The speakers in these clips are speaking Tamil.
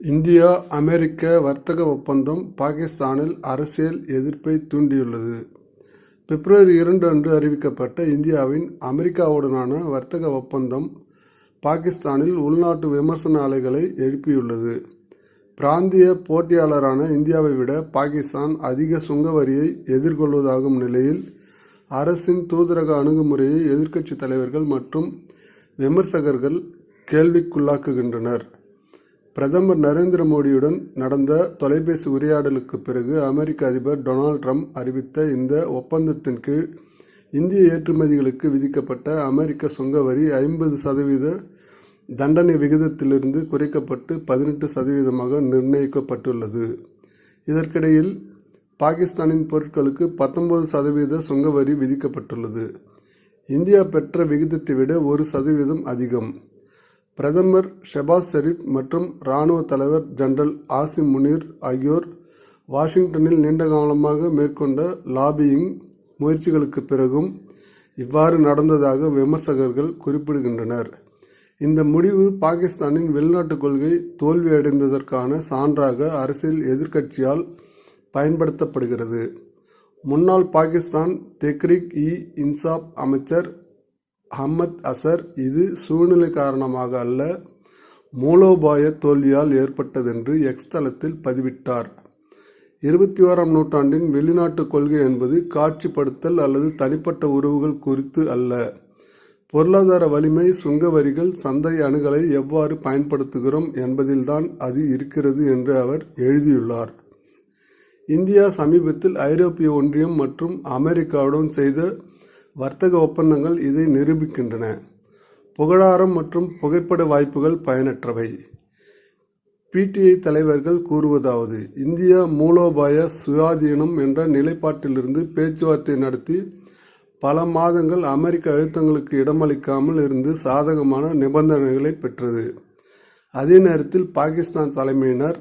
இந்தியா அமெரிக்க வர்த்தக ஒப்பந்தம் பாகிஸ்தானில் அரசியல் எதிர்ப்பை தூண்டியுள்ளது. பிப்ரவரி இரண்டு அன்று அறிவிக்கப்பட்ட இந்தியாவின் அமெரிக்காவுடனான வர்த்தக ஒப்பந்தம் பாகிஸ்தானில் உள்நாட்டு விமர்சன அலைகளை எழுப்பியுள்ளது. பிராந்திய போட்டியாளரான இந்தியாவை விட பாகிஸ்தான் அதிக சுங்க வரியை எதிர்கொள்வதாகும் நிலையில் அரசின் தூதரக அணுகுமுறையை எதிர்க்கட்சித் தலைவர்கள் மற்றும் விமர்சகர்கள் கேள்விக்குள்ளாக்குகின்றனர். பிரதமர் நரேந்திர மோடியுடன் நடந்த தொலைபேசி உரையாடலுக்கு பிறகு அமெரிக்க அதிபர் டொனால்ட் ட்ரம்ப் அறிவித்த இந்த ஒப்பந்தத்தின் கீழ் இந்திய ஏற்றுமதிகளுக்கு விதிக்கப்பட்ட அமெரிக்க சுங்க வரி ஐம்பது சதவீத தண்டனை விகிதத்திலிருந்து குறைக்கப்பட்டு பதினெட்டு சதவீதமாக நிர்ணயிக்கப்பட்டுள்ளது. இதற்கிடையில் பாகிஸ்தானின் பொருட்களுக்கு பத்தொன்பது சதவீத சுங்க வரி விதிக்கப்பட்டுள்ளது. இந்தியா பெற்ற விகிதத்தை விட ஒரு சதவீதம் அதிகம். பிரதமர் ஷெபாஸ் ஷெரீப் மற்றும் இராணுவ தலைவர் ஜெனரல் ஆசிம் முனீர் ஆகியோர் வாஷிங்டனில் நீண்ட காலமாக மேற்கொண்ட லாபியிங் முயற்சிகளுக்கு பிறகும் இவ்வாறு நடந்ததாக விமர்சகர்கள் குறிப்பிடுகின்றனர். இந்த முடிவு பாகிஸ்தானின் வெளிநாட்டு கொள்கை தோல்வியடைந்ததற்கான சான்றாக அரசியல் எதிர்க்கட்சியால் பயன்படுத்தப்படுகிறது. முன்னாள் பாகிஸ்தான் தெக்ரிக் இ இன்சாப் அமைச்சர் அஹ்மத் அசர் இது சூழ்நிலை காரணமாக அல்ல மூலோபாய தோல்வியால் ஏற்பட்டதென்று எக்ஸ் தளத்தில் பதிவிட்டார். இருபத்தி ஓராம் நூற்றாண்டின் வெளிநாட்டு கொள்கை என்பது காட்சிப்படுத்தல் அல்லது தனிப்பட்ட உறவுகள் குறித்து அல்ல. பொருளாதார வலிமை சுங்க வரிகள் சந்தை அணுகலை எவ்வாறு பயன்படுத்துகிறோம் என்பதில்தான் அது இருக்கிறது என்று அவர் எழுதியுள்ளார். இந்தியா சமீபத்தில் ஐரோப்பிய ஒன்றியம் மற்றும் அமெரிக்காவுடன் செய்த வர்த்தக ஒப்பந்தங்கள் இதை நிரூபிக்கின்றன. புகழாரம் மற்றும் புகைப்பட வாய்ப்புகள் பயனற்றவை. பிடிஐ தலைவர்கள் கூறுவதாவது இந்தியா மூலோபாய சுயாதீனம் என்ற நிலைப்பாட்டிலிருந்து பேச்சுவார்த்தை நடத்தி பல மாதங்கள் அமெரிக்க அழுத்தங்களுக்கு இடமளிக்காமல் இருந்து சாதகமான நிபந்தனைகளை பெற்றது. அதே நேரத்தில் பாகிஸ்தான் தலைமையினர்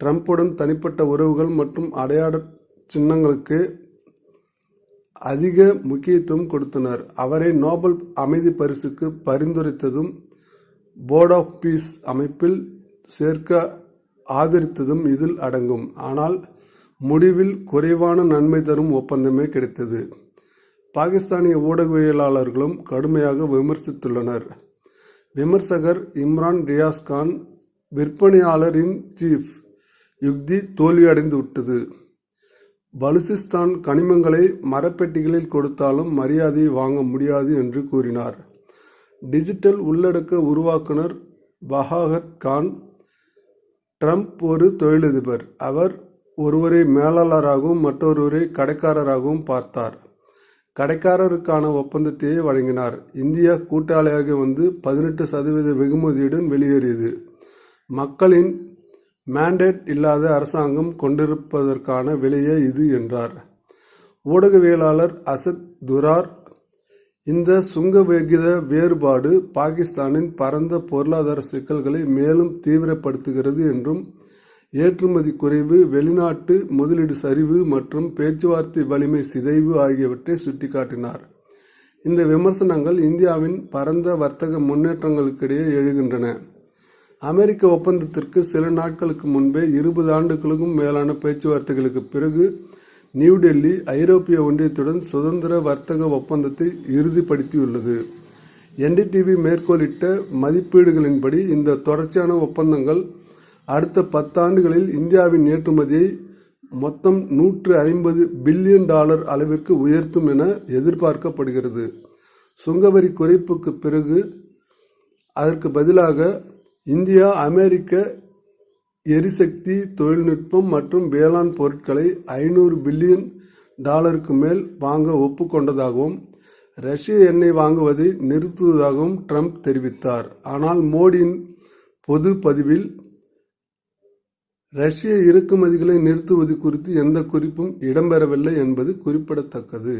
ட்ரம்புடன் தனிப்பட்ட உறவுகள் மற்றும் அடையாள சின்னங்களுக்கு அதிக முக்கியத்துவம் கொடுத்தனர். அவரை நோபல் அமைதி பரிசுக்கு பரிந்துரைத்ததும் போர்ட் ஆஃப் பீஸ் அமைப்பில் சேர்க்க ஆதரித்ததும் இதில் அடங்கும். ஆனால் முடிவில் குறைவான நன்மை தரும் ஒப்பந்தமே கிடைத்தது. பாகிஸ்தானிய ஊடகவியலாளர்களும் கடுமையாக விமர்சித்துள்ளனர். விமர்சகர் இம்ரான் ரியாஸ் கான் விற்பனையாளரின் சீஃப் யுக்தி தோல்வியடைந்து விட்டது. பலுசிஸ்தான் கனிமங்களை மரப்பெட்டிகளில் கொடுத்தாலும் மரியாதையை வாங்க முடியாது என்று கூறினார். டிஜிட்டல் உள்ளடக்க உருவாக்குனர் பஹாகத் கான். ட்ரம்ப் ஒரு தொழிலதிபர். அவர் ஒருவரை மேலாளராகவும் மற்றொருவரை கடைக்காரராகவும் பார்த்தார். கடைக்காரருக்கான ஒப்பந்தத்தையே வழங்கினார். இந்தியா கூட்டாளியாக வந்து பதினெட்டு சதவீத வெகுமதியுடன் வெளியேறியது. மக்களின் மேண்டேட் இல்லாத அரசாங்கம் கொண்டிருப்பதற்கான விலையே இது என்றார். ஊடகவியலாளர் அசத் துரார் இந்த சுங்க விகித வேறுபாடு பாகிஸ்தானின் பரந்த பொருளாதார சிக்கல்களை மேலும் தீவிரப்படுத்துகிறது என்றும் ஏற்றுமதி குறைவு வெளிநாட்டு முதலீடு சரிவு மற்றும் பேச்சுவார்த்தை வலிமை சிதைவு ஆகியவற்றை சுட்டிக்காட்டினார். இந்த விமர்சனங்கள் இந்தியாவின் பரந்த வர்த்தக முன்னேற்றங்களுக்கிடையே எழுகின்றன. அமெரிக்க ஒப்பந்தத்திற்கு சில நாட்களுக்கு முன்பே இருபது ஆண்டுகளுக்கும் மேலான பேச்சுவார்த்தைகளுக்கு பிறகு நியூ டெல்லி ஐரோப்பிய ஒன்றியத்துடன் சுதந்திர வர்த்தக ஒப்பந்தத்தை இறுதிப்படுத்தியுள்ளது. என்டிடிவி மேற்கோளிட்ட மதிப்பீடுகளின்படி இந்த தொடர்ச்சியான ஒப்பந்தங்கள் அடுத்த பத்தாண்டுகளில் இந்தியாவின் ஏற்றுமதியை மொத்தம் நூற்று ஐம்பது பில்லியன் டாலர் அளவிற்கு உயர்த்தும் என எதிர்பார்க்கப்படுகிறது. சுங்கவரி குறைப்புக்கு பிறகு அதற்கு பதிலாக இந்தியா அமெரிக்க எரிசக்தி தொழில்நுட்பம் மற்றும் வேளாண் பொருட்களை ஐநூறு பில்லியன் டாலருக்கு மேல் வாங்க ஒப்புக்கொண்டதாகவும் ரஷ்ய எண்ணெய் வாங்குவதை நிறுத்துவதாகவும் ட்ரம்ப் தெரிவித்தார். ஆனால் மோடியின் பொது பதிவில் ரஷ்ய இறக்குமதிகளை நிறுத்துவது குறித்து எந்த குறிப்பும் இடம்பெறவில்லை என்பது குறிப்பிடத்தக்கது.